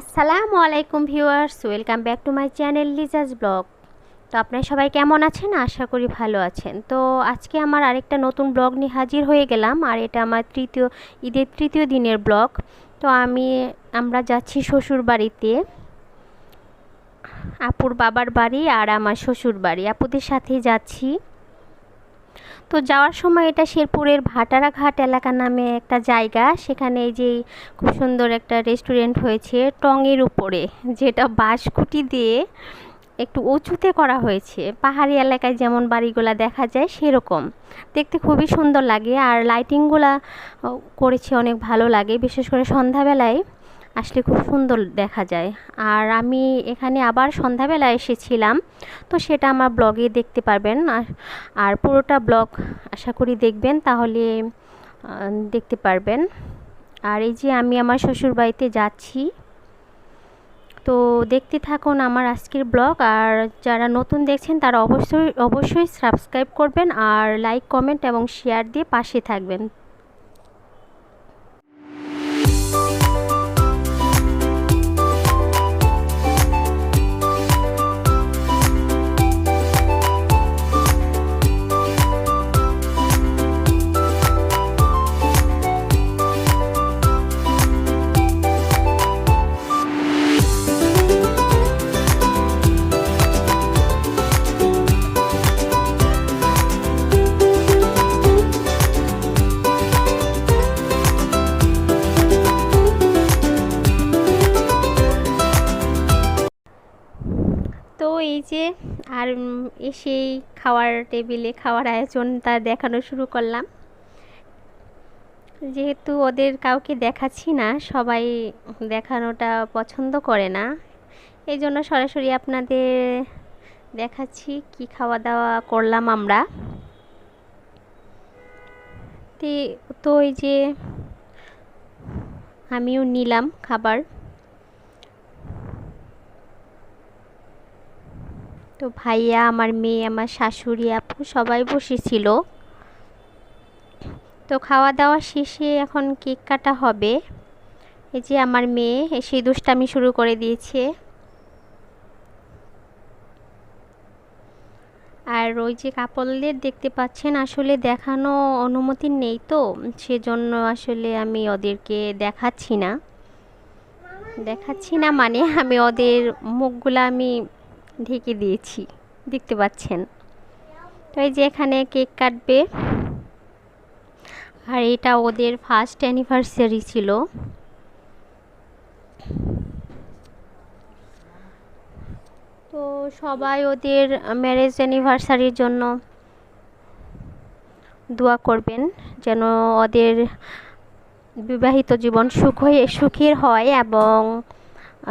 আসসালামু আলাইকুম viewers, welcome back to my channel Liza's blog. তো আপনারা সবাই কেমন আছেন? আশা করি ভালো আছেন। তো আজকে আমার আরেকটা নতুন ব্লগ নিয়ে হাজির হয়ে গেলাম, আর এটা আমার তৃতীয়, ঈদের তৃতীয় দিনের ব্লগ। তো আমি, আমরা যাচ্ছি শ্বশুর বাড়িতে। আপুর বাবার বাড়ি আর আমার শ্বশুর বাড়ি। আপুদের সাথেই যাচ্ছি। তো যাওয়ার সময় এটা শেরপুরের ভাটারা ঘাট এলাকা নামে একটা জায়গা। সেখানে এই যে খুব সুন্দর একটা রেস্টুরেন্ট হয়েছে টঙের উপরে, যেটা বাঁশকুটি দিয়ে একটু উঁচুতে করা হয়েছে। পাহাড়ি এলাকায় যেমন বাড়িগুলা দেখা যায় সেরকম। দেখতে খুবই সুন্দর লাগে আর লাইটিংগুলা করেছে অনেক ভালো লাগে। বিশেষ করে সন্ধ্যাবেলায় আসলে খুব সুন্দর দেখা যায়। আর আমি এখানে আবার সন্ধ্যাবেলা এসেছিলাম, তো সেটা আমার ব্লগে দেখতে পারবেন। আর পুরোটা ব্লগ আশা করি দেখবেন, তাহলে দেখতে পারবেন। আর এই যে আমি আমার শ্বশুর বাড়িতে যাচ্ছি, তো দেখতে থাকুন আমার আজকের ব্লগ। আর যারা নতুন দেখছেন, তারা অবশ্যই অবশ্যই সাবস্ক্রাইব করবেন। আর লাইক, কমেন্ট এবং শেয়ার দিয়ে পাশে থাকবেন। তো এই যে, আর এসেই খাওয়ার টেবিলে খাওয়ার আয়োজন তা দেখানো শুরু করলাম। যেহেতু ওদের কাউকে দেখাচ্ছি না, সবাই দেখানোটা পছন্দ করে না। এই জন্য সরাসরি আপনাদের দেখাচ্ছি কি খাওয়া দাওয়া করলাম আমরা। তো এই যে, আমিও নিলাম খাবার। তো ভাইয়া, আমার মেয়ে, আমার শাশুড়ি, আপু সবাই বসেছিল। তো খাওয়া দাওয়া শেষে এখন কেক কাটা হবে। এই যে আমার মেয়ে এসে দুষ্টামি শুরু করে দিয়েছে। আর ওই যে কাপড়দের দেখতে পাচ্ছেন, আসলে দেখানো অনুমতি নেই তো, সেজন্য আসলে আমি ওদেরকে দেখাচ্ছি না। দেখাচ্ছি না মানে আমি ওদের মুখগুলো আমি ঢেকে দিয়েছি, দেখতে পাচ্ছেন। তো এই যে এখানে কেক কাটবে। আর এটা ওদের ফার্স্ট অ্যানিভার্সারি ছিল। তো সবাই ওদের ম্যারেজ অ্যানিভার্সারির জন্য দোয়া করবেন, যেন ওদের বিবাহিত জীবন সুখ হয়ে সুখের হয় এবং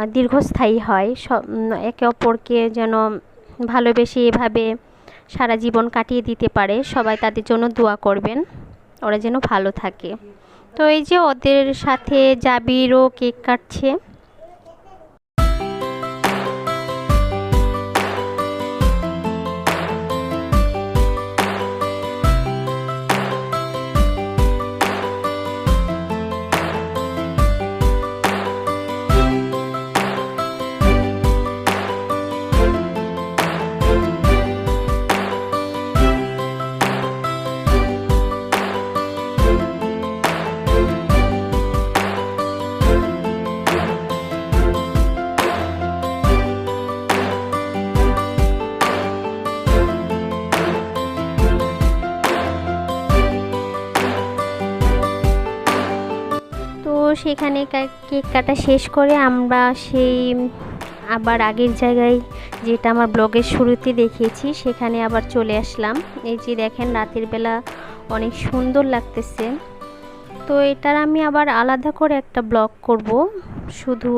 দীর্ঘস্থায়ী হয়। সব একে অপরকে যেন ভালোবেসে এভাবে সারা জীবন কাটিয়ে দিতে পারে, সবাই তাদের জন্য দোয়া করবেন। ওরা যেন ভালো থাকে। তো এই যে ওদের সাথে জাবিরও কেক কাটছে। সেখানে কেক কাটা শেষ করে আমরা সেই আবার আগের জায়গায় যেটা আমার ব্লগের শুরুতে দেখিয়েছি, সেখানে আবার চলে আসলাম। এই যে দেখেন রাতের বেলা অনেক সুন্দর লাগতেছে। তো এটার আমি আবার আলাদা করে একটা ব্লগ করব। শুধু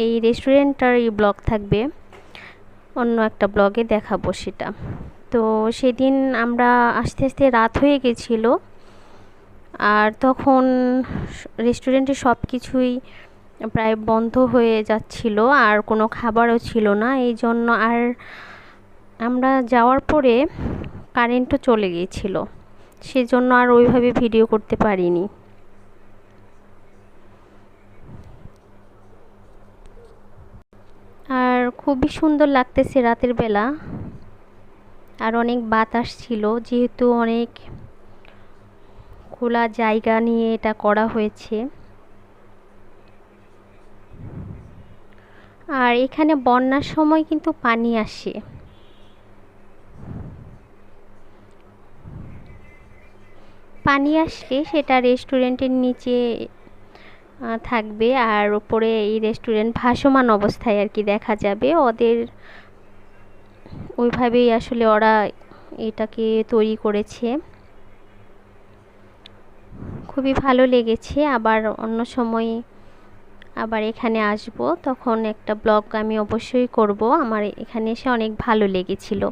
এই রেস্টুরেন্টটার এই ব্লগ থাকবে। অন্য একটা ব্লগে দেখাবো সেটা। তো সেদিন আমরা আস্তে আস্তে রাত হয়ে গেছিল। আর তখন রেস্টুরেন্টে সব কিছুই প্রায় বন্ধ হয়ে যাচ্ছিল, আর কোনো খাবারও ছিল না। এই জন্য আর আমরা যাওয়ার পরে কারেন্টও চলে গিয়েছিল। সেজন্য আর ওইভাবে ভিডিও করতে পারিনি। আর খুবই সুন্দর লাগতেছে রাতের বেলা। আর অনেক বাতাস ছিল, যেহেতু অনেক খোলা জায়গা নিয়ে এটা করা হয়েছে। আর এখানে বন্যার সময় কিন্তু পানি আসে। পানি আসলে সেটা রেস্টুরেন্টের নিচে থাকবে আর ওপরে এই রেস্টুরেন্ট ভাসমান অবস্থায় আর কি দেখা যাবে। ওদের ওইভাবেই আসলে ওরা এটাকে তৈরি করেছে। খুবই ভালো লেগেছে। আবার অন্য সময় আবার এখানে আসব। তখন একটা ব্লগ আমি অবশ্যই করব। আমার এখানে এসে অনেক ভালো লেগেছিল।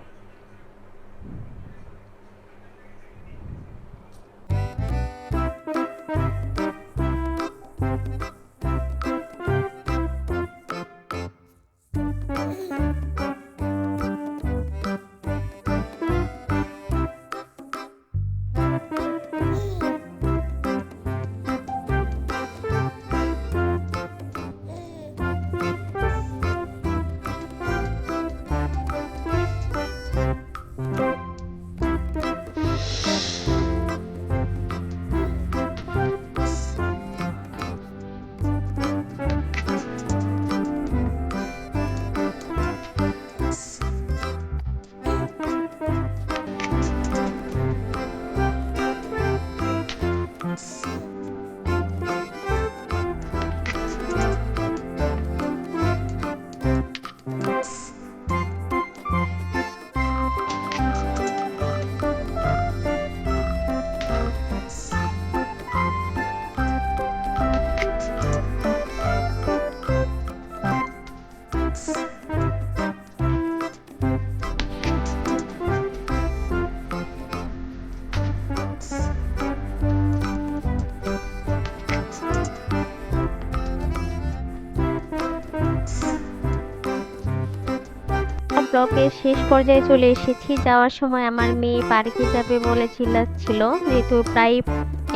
ব্লকের শেষ পর্যায়ে চলে এসেছি। যাওয়ার সময় আমার মেয়ে পার্কে যাবে বলে চিল্লাচ্ছিল। যেহেতু প্রায়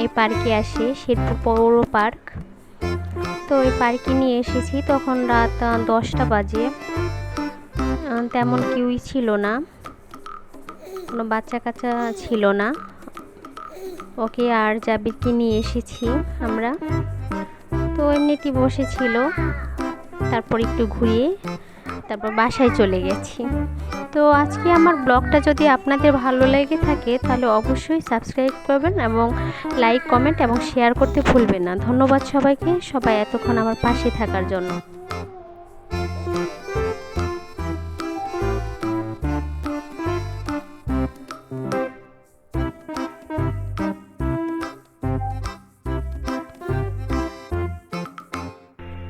এই পার্কে আসে শেরপুর পৌর পার্ক। তো এই পার্কে নিয়ে এসেছি। তখন রাত দশটা বাজে। তেমন কেউই ছিল না। কোনো বাচ্চা কাচ্চা ছিল না। ওকে আর জাবিরকে নিয়ে এসেছি আমরা। তো এমনিতেই বসেছিল। তারপর একটু ঘুরিয়ে তারপর বাসায় চলে গেছি। তো আজকে আমার ব্লগটা যদি আপনাদের ভালো লেগে থাকে, তাহলে অবশ্যই সাবস্ক্রাইব করবেন এবং লাইক, কমেন্ট এবং শেয়ার করতে ভুলবেন না। ধন্যবাদ সবাইকে। সবাই এতক্ষণ আমার পাশে থাকার জন্য।